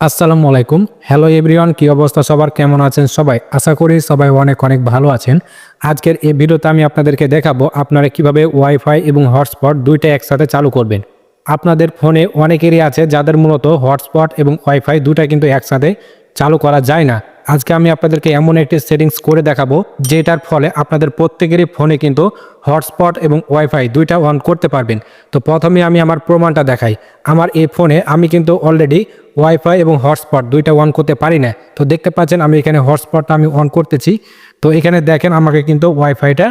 আসসালামু আলাইকুম। Hello everyone কি অবস্থা? সবার কেমন আছেন সবাই? আশা করি সবাই অনেক অনেক ভালো আছেন। আজকের এই ভিডিওতে আমি আপনাদেরকে দেখাবো আপনারা কীভাবে ওয়াইফাই এবং হটস্পট দুইটা একসাথে চালু করবেন। আপনাদের ফোনে অনেকেরই আছে যাদের মূলত হটস্পট এবং ওয়াইফাই দুটা কিন্তু একসাথে চালু করা যায় না। আজকে আমি আপনাদেরকে এমন একটি সেটিংস করে দেখাবো, যেটার ফলে আপনাদের প্রত্যেকেরই ফোনে কিন্তু হটস্পট এবং ওয়াইফাই দুইটা অন করতে পারবেন। তো প্রথমে আমি আমার প্রমাণটা দেখাই। আমার এই ফোনে আমি কিন্তু অলরেডি ওয়াইফাই এবং হটস্পট দুইটা অন করতে পারি না। তো দেখতে পাচ্ছেন আমি এখানে হটস্পটটা আমি অন করতেছি। তো এখানে দেখেন আমাকে কিন্তু ওয়াইফাইটা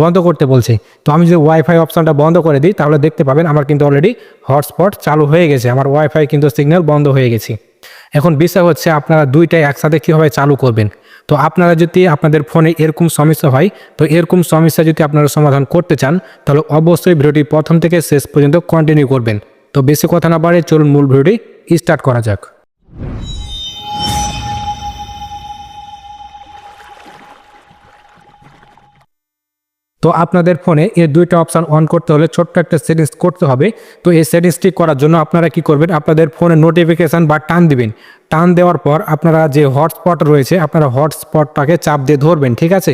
বন্ধ করতে বলছে। তো আমি যদি ওয়াইফাই অপশানটা বন্ধ করে দিই, তাহলে দেখতে পাবেন আমার কিন্তু অলরেডি হটস্পট চালু হয়ে গেছে। আমার ওয়াইফাই কিন্তু সিগন্যাল বন্ধ হয়ে গেছে। এখন বিষয় হচ্ছে আপনারা দুইটাই একসাথে কীভাবে চালু করবেন? তো আপনারা যদি আপনাদের ফোনে এরকম সমস্যা হয়, তো এরকম সমস্যা যদি আপনারা সমাধান করতে চান, তাহলে অবশ্যই ভিডিওটি প্রথম থেকে শেষ পর্যন্ত কন্টিনিউ করবেন। তো বেশি কথা না বাড়ে চলুন মূল ভিডিওটি স্টার্ট করা যাক। তো আপনাদের ফোনে এই দুইটা অপশান অন করতে হলে ছোট্ট একটা সেটিংস করতে হবে। তো এই সেটিংসটি করার জন্য আপনারা কি করবেন, আপনাদের ফোনে নোটিফিকেশান বা টান দিবেন। টান দেওয়ার পর আপনারা যে হটস্পট রয়েছে, আপনারা হটস্পটটাকে চাপ দিয়ে ধরবেন, ঠিক আছে?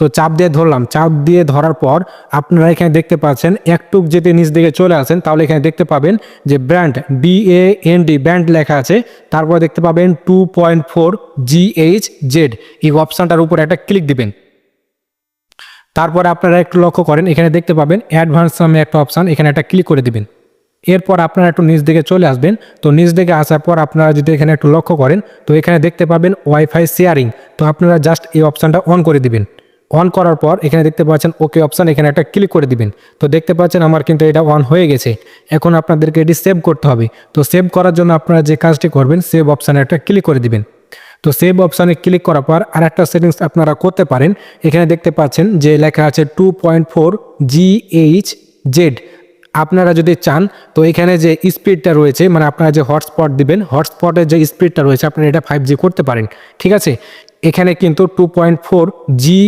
তো চাপ দিয়ে ধরলাম। চাপ দিয়ে ধরার পর আপনারা এখানে দেখতে পাচ্ছেন একটুক যদি নিচ দিকে চলে আসেন, তাহলে এখানে দেখতে পাবেন যে brand B A N D brand লেখা আছে। তারপর দেখতে পাবেন two point four G H Z এই অপশানটার উপর একটা ক্লিক দিবেন। তারপরে আপনারা একটু লক্ষ্য করেন, এখানে দেখতে পাবেন অ্যাডভান্স নামে একটা অপশান এখানে একটা ক্লিক করে দিবেন। এরপর আপনারা একটু নিচ দিকে চলে আসবেন। তো নিচ দিকে আসার পর আপনারা যদি এখানে একটু লক্ষ্য করেন, তো এখানে দেখতে পাবেন ওয়াইফাই শেয়ারিং তো আপনারা জাস্ট এই অপশানটা অন করে দিবেন। অন করার পর এখানে দেখতে পাচ্ছেন ওকে অপশান এখানে একটা ক্লিক করে দিবেন। তো দেখতে পাচ্ছেন আমার কিন্তু এটা অন হয়ে গেছে। এখন আপনাদেরকে এটি সেভ করতে হবে। তো সেভ করার জন্য আপনারা যে কাজটি করবেন সেভ অপশানে একটা ক্লিক করে দিবেন। তো সেভ অপশানে ক্লিক করার পর আর একটা সেটিংস আপনারা করতে পারেন। এখানে দেখতে পাচ্ছেন যে লেখা আছে two point four GH Z আপনারা যদি চান, তো এখানে যে স্পিডটা রয়েছে মানে আপনারা যে হটস্পট দিবেন হটস্পটের যে স্পিডটা রয়েছে, আপনারা এটা ফাইভ করতে পারেন। ঠিক আছে? এখানে কিন্তু two point four G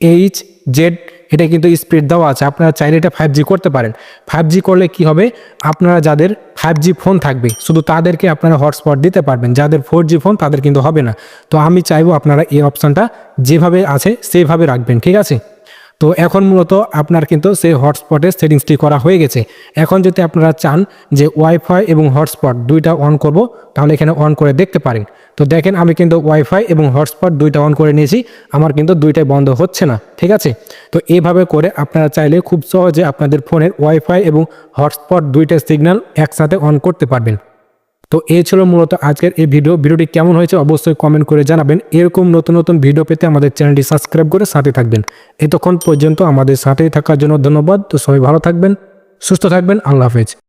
H Z এটা কিন্তু স্পিড দেওয়া আছে। আপনারা চাইলে এটা ফাইভ করতে পারেন। ফাইভ করলে কি হবে? আপনারা যাদের ফাইভ ফোন থাকবে, শুধু তাদেরকে আপনারা হটস্পট দিতে পারবেন। যাদের ফোর ফোন তাদের কিন্তু হবে না। তো আমি চাইব আপনারা এই অপশানটা যেভাবে আছে সেভাবে রাখবেন। ঠিক আছে? তো এখন মূলত আপনার কিন্তু সেই হটস্পটের সেটিংসটি করা হয়ে গেছে। এখন যদি আপনারা চান যে ওয়াইফাই এবং হটস্পট দুইটা অন করব, তাহলে এখানে অন করে দেখতে পারেন। তো দেখেন আমি কিন্তু ওয়াইফাই এবং হটস্পট দুইটা অন করে নিয়েছি, আমার কিন্তু দুইটাই বন্ধ হচ্ছে না, ঠিক আছে? তো এইভাবে করে আপনারা চাইলে খুব সহজে আপনাদের ফোনের ওয়াইফাই এবং হটস্পট দুইটা সিগন্যাল একসাথে অন করতে পারবেন। তো এই ছিল মূলত আজকের এই ভিডিও। ভিডিওটি কেমন হয়েছে অবশ্যই কমেন্ট করে জানাবেন। এরকম নতুন নতুন ভিডিও পেতে আমাদের চ্যানেলটি সাবস্ক্রাইব করে সাথে থাকবেন। এতক্ষণ পর্যন্ত আমাদের সাথেই থাকার জন্য ধন্যবাদ। তো সবাই ভালো থাকবেন, সুস্থ থাকবেন। আল্লাহ হাফেজ।